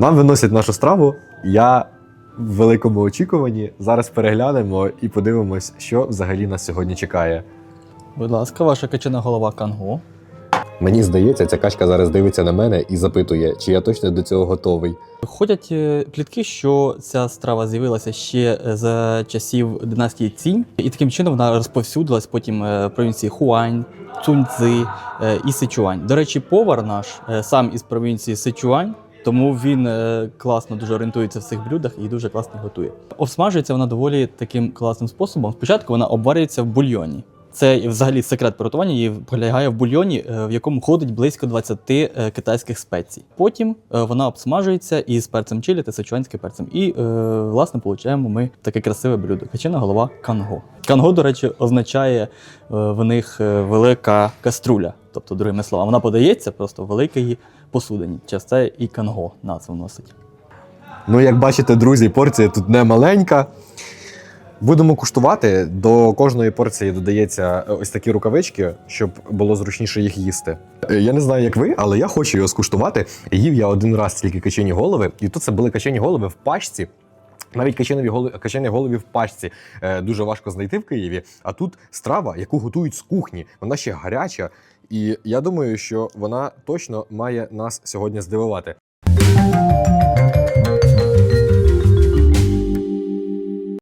Нам виносять нашу страву. Я в великому очікуванні. Зараз переглянемо і подивимось, що взагалі нас сьогодні чекає. Будь ласка, ваша качана голова кангу. Мені здається, ця качка зараз дивиться на мене і запитує, чи я точно до цього готовий. Ходять е, плітки, що ця страва з'явилася ще е, за часів династії Цінь, і таким чином вона розповсюдилась потім е, в провінції Хуань, Цуньцзи і Сичуань. До речі, повар наш сам із провінції Сичуань. Тому він е, класно дуже орієнтується в цих блюдах і дуже класно готує. Обсмажується вона доволі таким класним способом. Спочатку вона обварюється в бульйоні. Це взагалі секрет приготування її полягає в бульйоні, е, в якому ходить близько 20 е, китайських спецій. Потім е, вона обсмажується із перцем чилі та сичуанським перцем. І власне получаємо ми таке красиве блюдо. Качена голова канго. Канго, до речі, означає в них велика каструля. Тобто, другими словами, вона подається просто в великій посудині. Це і канго назву носить. Ну, як бачите, друзі, порція тут не маленька. Будемо куштувати. До кожної порції додається е, ось такі рукавички, щоб було зручніше їх їсти. Е, Я не знаю, як ви, але я хочу його скуштувати. Їв я один раз тільки качені голови, і тут це були качені голови в пачці. Навіть каченові голови, качені голови в пачці е, дуже важко знайти в Києві. А тут страва, яку готують з кухні, вона ще гаряча. І я думаю, що вона точно має нас сьогодні здивувати.